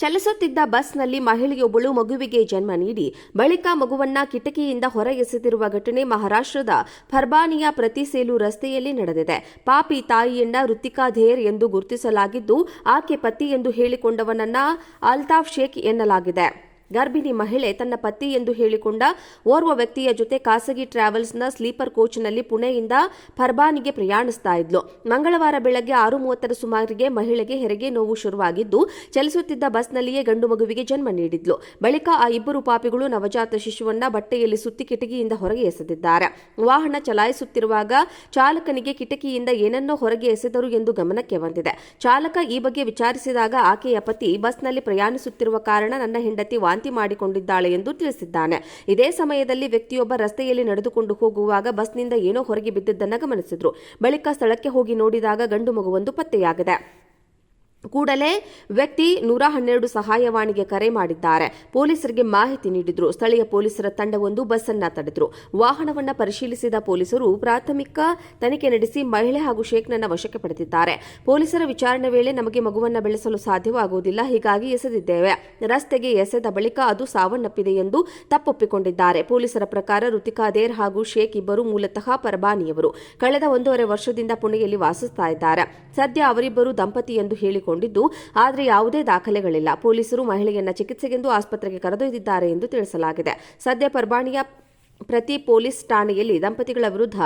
ಚಲಿಸುತ್ತಿದ್ದ ಬಸ್ನಲ್ಲಿ ಮಹಿಳೆಯೊಬ್ಬಳು ಮಗುವಿಗೆ ಜನ್ಮ ನೀಡಿ, ಬಳಿಕ ಮಗುವನ್ನ ಕಿಟಕಿಯಿಂದ ಹೊರ ಎಸೆದಿರುವ ಘಟನೆ ಮಹಾರಾಷ್ಟ್ರದ ಫರ್ಬಾನಿಯ ಪ್ರತಿಸೇಲು ರಸ್ತೆಯಲ್ಲಿ ನಡೆದಿದೆ. ಪಾಪಿ ತಾಯಿಯನ್ನ ಋತಿಕಾ ಧೇರ್ ಎಂದು ಗುರುತಿಸಲಾಗಿದ್ದು, ಆಕೆ ಪತಿ ಎಂದು ಹೇಳಿಕೊಂಡವನನ್ನ ಅಲ್ತಾಫ್ ಶೇಖ್ ಎನ್ನಲಾಗಿದೆ. ಗರ್ಭಿಣಿ ಮಹಿಳೆ ತನ್ನ ಪತಿ ಎಂದು ಹೇಳಿಕೊಂಡ ಓರ್ವ ವ್ಯಕ್ತಿಯ ಜೊತೆ ಖಾಸಗಿ ಟ್ರಾವೆಲ್ಸ್ನ ಸ್ಲೀಪರ್ ಕೋಚ್ನಲ್ಲಿ ಪುಣೆಯಿಂದ ಫರ್ಬಾನಿಗೆ ಪ್ರಯಾಣಿಸ್ತಾ ಇದ್ಲು. ಮಂಗಳವಾರ ಬೆಳಗ್ಗೆ ಆರು ಮೂವತ್ತರ ಸುಮಾರಿಗೆ ಮಹಿಳೆಗೆ ಹೆರಿಗೆ ನೋವು ಶುರುವಾಗಿದ್ದು, ಚಲಿಸುತ್ತಿದ್ದ ಬಸ್ನಲ್ಲಿಯೇ ಗಂಡು ಮಗುವಿಗೆ ಜನ್ಮ ನೀಡಿದ್ಲು. ಬಳಿಕ ಆ ಇಬ್ಬರು ಪಾಪಿಗಳು ನವಜಾತ ಶಿಶುವನ್ನ ಬಟ್ಟೆಯಲ್ಲಿ ಸುತ್ತಿ ಕಿಟಕಿಯಿಂದ ಹೊರಗೆ ಎಸೆದಿದ್ದಾರೆ. ವಾಹನ ಚಲಾಯಿಸುತ್ತಿರುವಾಗ ಚಾಲಕನಿಗೆ ಕಿಟಕಿಯಿಂದ ಏನನ್ನೋ ಹೊರಗೆ ಎಸೆದರು ಎಂದು ಗಮನಕ್ಕೆ ಬಂದಿದೆ. ಚಾಲಕ ಈ ಬಗ್ಗೆ ವಿಚಾರಿಸಿದಾಗ, ಆಕೆಯ ಪತಿ ಬಸ್ನಲ್ಲಿ ಪ್ರಯಾಣಿಸುತ್ತಿರುವ ಕಾರಣ ನನ್ನ ಹೆಂಡತಿ ಮಾಡಿಕೊಂಡಿದ್ದಾಳೆ ಎಂದು ತಿಳಿಸಿದ್ದಾನೆ. ಇದೇ ಸಮಯದಲ್ಲಿ ವ್ಯಕ್ತಿಯೊಬ್ಬ ರಸ್ತೆಯಲ್ಲಿ ನಡೆದುಕೊಂಡು ಹೋಗುವಾಗ ಬಸ್ನಿಂದ ಏನೋ ಹೊರಗೆ ಬಿದ್ದಿದ್ದನ್ನು ಗಮನಿಸಿದ್ರು. ಬಳಿಕ ಸ್ಥಳಕ್ಕೆ ಹೋಗಿ ನೋಡಿದಾಗ ಗಂಡು ಮಗುವೊಂದು ಪತ್ತೆಯಾಗಿದೆ. ಕೂಡಲೇ ವ್ಯಕ್ತಿ ನೂರ ಹನ್ನೆರಡು ಸಹಾಯವಾಣಿಗೆ ಕರೆ ಮಾಡಿದ್ದಾರೆ. ಪೊಲೀಸರಿಗೆ ಮಾಹಿತಿ ನೀಡಿದ್ರು. ಸ್ಥಳೀಯ ಪೊಲೀಸರ ತಂಡವೊಂದು ಬಸ್ ಅನ್ನ ತಡೆದ್ರು. ವಾಹನವನ್ನ ಪರಿಶೀಲಿಸಿದ ಪೊಲೀಸರು ಪ್ರಾಥಮಿಕ ತನಿಖೆ ನಡೆಸಿ ಮಹಿಳೆ ಹಾಗೂ ಶೇಖ್ನನ್ನ ವಶಕ್ಕೆ ಪಡೆದಿದ್ದಾರೆ. ಪೊಲೀಸರ ವಿಚಾರಣೆ ವೇಳೆ ನಮಗೆ ಮಗುವನ್ನ ಬೆಳೆಸಲು ಸಾಧ್ಯವಾಗುವುದಿಲ್ಲ. ಹೀಗಾಗಿ ಎಸೆದಿದ್ದೇವೆ. ರಸ್ತೆಗೆ ಎಸೆದ ಬಳಿಕ ಅದು ಸಾವನ್ನಪ್ಪಿದೆ ಎಂದು ತಪ್ಪೊಪ್ಪಿಕೊಂಡಿದ್ದಾರೆ. ಪೊಲೀಸರ ಪ್ರಕಾರ ಋತಿಕಾ ದೇರ್ ಹಾಗೂ ಶೇಖ್ ಇಬ್ಬರು ಮೂಲತಃ ಪರಬಾನಿಯವರು ಕಳೆದ ಒಂದೂವರೆ ವರ್ಷದಿಂದ ಪುಣೆಯಲ್ಲಿ ವಾಸಿಸುತ್ತಿದ್ದಾರೆ ಸದ್ಯ ಅವರಿಬ್ಬರು ದಂಪತಿ ಎಂದು ಹೇಳಿಕೊಂಡಿದ್ದು ಆದರೆ ಯಾವುದೇ ದಾಖಲೆಗಳಿಲ್ಲ. ಪೊಲೀಸರು ಮಹಿಳೆಯನ್ನ ಚಿಕಿತ್ಸೆಗೆಂದು ಆಸ್ಪತ್ರೆಗೆ ಕರೆದೊಯ್ದಿದ್ದಾರೆ ಎಂದು ತಿಳಿಸಲಾಗಿದೆ. ಸದ್ಯ ಪರ್ಬಾಣಿಯ ಪ್ರತಿ ಪೊಲೀಸ್ ಠಾಣೆಯಲ್ಲಿ ದಂಪತಿಗಳ ವಿರುದ್ಧ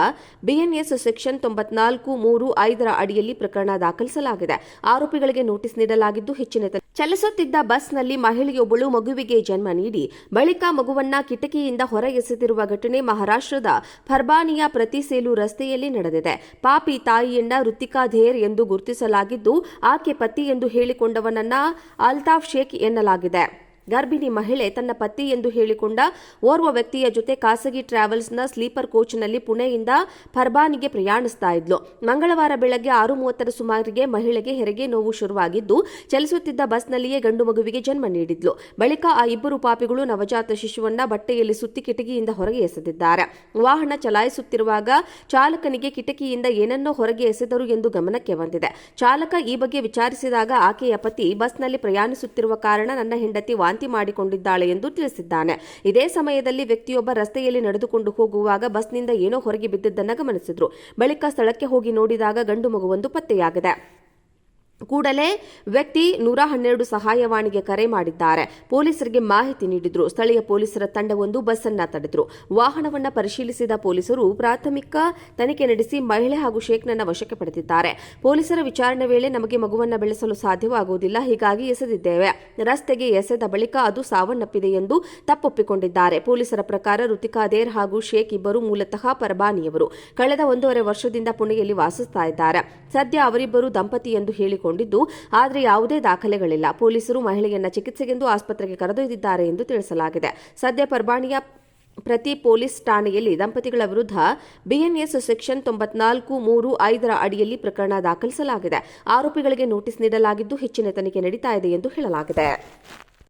ಬಿಎನ್ಎಸ್ ಸೆಕ್ಷನ್ ತೊಂಬತ್ನಾಲ್ಕು ಮೂರು ಐದರ ಅಡಿಯಲ್ಲಿ ಪ್ರಕರಣ ದಾಖಲಿಸಲಾಗಿದೆ. ಆರೋಪಿಗಳಿಗೆ ನೋಟಿಸ್ ನೀಡಲಾಗಿದ್ದು ಹೆಚ್ಚಿನ ಚಲಿಸುತ್ತಿದ್ದ ಬಸ್ನಲ್ಲಿ ಮಹಿಳೆಯೊಬ್ಬಳು ಮಗುವಿಗೆ ಜನ್ಮ ನೀಡಿ, ಬಳಿಕ ಮಗುವನ್ನ ಕಿಟಕಿಯಿಂದ ಹೊರ ಎಸೆದಿರುವ ಘಟನೆ ಮಹಾರಾಷ್ಟ್ರದ ಫರ್ಬಾನಿಯ ಪ್ರತಿಸೇಲು ರಸ್ತೆಯಲ್ಲಿ ನಡೆದಿದೆ. ಪಾಪಿ ತಾಯಿಯನ್ನ ಋತಿಕಾ ಧೇರ್ ಎಂದು ಗುರುತಿಸಲಾಗಿದ್ದು, ಆಕೆ ಪತಿ ಎಂದು ಹೇಳಿಕೊಂಡವನನ್ನ ಅಲ್ತಾಫ್ ಶೇಖ್ ಎನ್ನಲಾಗಿದೆ. ಗರ್ಭಿಣಿ ಮಹಿಳೆ ತನ್ನ ಪತಿ ಎಂದು ಹೇಳಿಕೊಂಡ ಓರ್ವ ವ್ಯಕ್ತಿಯ ಜೊತೆ ಖಾಸಗಿ ಟ್ರಾವೆಲ್ಸ್ನ ಸ್ಲೀಪರ್ ಕೋಚ್ನಲ್ಲಿ ಪುಣೆಯಿಂದ ಫರ್ಬಾನಿಗೆ ಪ್ರಯಾಣಿಸ್ತಾ ಇದ್ಲು. ಮಂಗಳವಾರ ಬೆಳಗ್ಗೆ ಆರು ಮೂವತ್ತರ ಸುಮಾರಿಗೆ ಮಹಿಳೆಗೆ ಹೆರಿಗೆ ನೋವು ಶುರುವಾಗಿದ್ದು, ಚಲಿಸುತ್ತಿದ್ದ ಬಸ್ನಲ್ಲಿಯೇ ಗಂಡು ಮಗುವಿಗೆ ಜನ್ಮ ನೀಡಿದ್ಲು. ಬಳಿಕ ಆ ಇಬ್ಬರು ಪಾಪಿಗಳು ನವಜಾತ ಶಿಶುವನ್ನ ಬಟ್ಟೆಯಲ್ಲಿ ಸುತ್ತಿ ಕಿಟಕಿಯಿಂದ ಹೊರಗೆ ಎಸೆದಿದ್ದಾರೆ. ವಾಹನ ಚಲಾಯಿಸುತ್ತಿರುವಾಗ ಚಾಲಕನಿಗೆ ಕಿಟಕಿಯಿಂದ ಏನನ್ನೋ ಹೊರಗೆ ಎಸೆದರು ಎಂದು ಗಮನಕ್ಕೆ ಬಂದಿದೆ. ಚಾಲಕ ಈ ಬಗ್ಗೆ ವಿಚಾರಿಸಿದಾಗ, ಆಕೆಯ ಪತಿ ಬಸ್ನಲ್ಲಿ ಪ್ರಯಾಣಿಸುತ್ತಿರುವ ಕಾರಣ ನನ್ನ ಹೆಂಡತಿ ವಾಂತಿ ಮಾಡಿಕೊಂಡಿದ್ದಾಳೆ ಎಂದು ತಿಳಿಸಿದ್ದಾನೆ. ಇದೇ ಸಮಯದಲ್ಲಿ ವ್ಯಕ್ತಿಯೊಬ್ಬ ರಸ್ತೆಯಲ್ಲಿ ನಡೆದುಕೊಂಡು ಹೋಗುವಾಗ ಬಸ್ನಿಂದ ಏನೋ ಹೊರಗೆ ಬಿದ್ದಿದ್ದನ್ನು ಗಮನಿಸಿದ್ರು. ಬಳಿಕ ಸ್ಥಳಕ್ಕೆ ಹೋಗಿ ನೋಡಿದಾಗ ಗಂಡು ಮಗುವೊಂದು ಪತ್ತೆಯಾಗಿದೆ. ಕೂಡಲೇ ವ್ಯಕ್ತಿ ನೂರ ಹನ್ನೆರಡು ಸಹಾಯವಾಣಿಗೆ ಕರೆ ಮಾಡಿದ್ದಾರೆ. ಪೊಲೀಸರಿಗೆ ಮಾಹಿತಿ ನೀಡಿದ್ರು. ಸ್ಥಳೀಯ ಪೊಲೀಸರ ತಂಡವೊಂದು ಬಸ್ ಅನ್ನ ತಡೆದ್ರು. ವಾಹನವನ್ನ ಪರಿಶೀಲಿಸಿದ ಪೊಲೀಸರು ಪ್ರಾಥಮಿಕ ತನಿಖೆ ನಡೆಸಿ ಮಹಿಳೆ ಹಾಗೂ ಶೇಖ್ನನ್ನ ವಶಕ್ಕೆ ಪಡೆದಿದ್ದಾರೆ. ಪೊಲೀಸರ ವಿಚಾರಣೆ ವೇಳೆ ನಮಗೆ ಮಗುವನ್ನ ಬೆಳೆಸಲು ಸಾಧ್ಯವಾಗುವುದಿಲ್ಲ. ಹೀಗಾಗಿ ಎಸೆದಿದ್ದೇವೆ. ರಸ್ತೆಗೆ ಎಸೆದ ಬಳಿಕ ಅದು ಸಾವನ್ನಪ್ಪಿದೆ ಎಂದು ತಪ್ಪೊಪ್ಪಿಕೊಂಡಿದ್ದಾರೆ. ಪೊಲೀಸರ ಪ್ರಕಾರ ಋತಿಕಾ ದೇರ್ ಹಾಗೂ ಶೇಖ್ ಇಬ್ಬರು ಮೂಲತಃ ಪರಬಾನಿಯವರು ಕಳೆದ ಒಂದೂವರೆ ವರ್ಷದಿಂದ ಪುಣೆಯಲ್ಲಿ ವಾಸಿಸ್ತಾ ಇದ್ದಾರೆ. ಸದ್ಯ ಅವರಿಬ್ಬರು ದಂಪತಿ ಎಂದು ಹೇಳಿಕೊಂಡಿದ್ದು ಆದರೆ ಯಾವುದೇ ದಾಖಲೆಗಳಿಲ್ಲ. ಪೊಲೀಸರು ಮಹಿಳೆಯನ್ನ ಚಿಕಿತ್ಸೆಗೆಂದು ಆಸ್ಪತ್ರೆಗೆ ಕರೆದೊಯ್ದಿದ್ದಾರೆ ಎಂದು ತಿಳಿಸಲಾಗಿದೆ. ಸದ್ಯ ಪರ್ಬಾಣಿಯ ಪ್ರತಿ ಪೊಲೀಸ್ ಠಾಣೆಯಲ್ಲಿ ದಂಪತಿಗಳ ವಿರುದ್ಧ ಬಿಎನ್ಎಸ್ ಸೆಕ್ಷನ್ ತೊಂಬತ್ನಾಲ್ಕು ಮೂರು ಐದರ ಅಡಿಯಲ್ಲಿ ಪ್ರಕರಣ ದಾಖಲಿಸಲಾಗಿದೆ. ಆರೋಪಿಗಳಿಗೆ ನೋಟಿಸ್ ನೀಡಲಾಗಿದ್ದು ಹೆಚ್ಚಿನ ತನಿಖೆ ನಡೀತಾ ಇದೆ ಎಂದು ಹೇಳಲಾಗಿದೆ.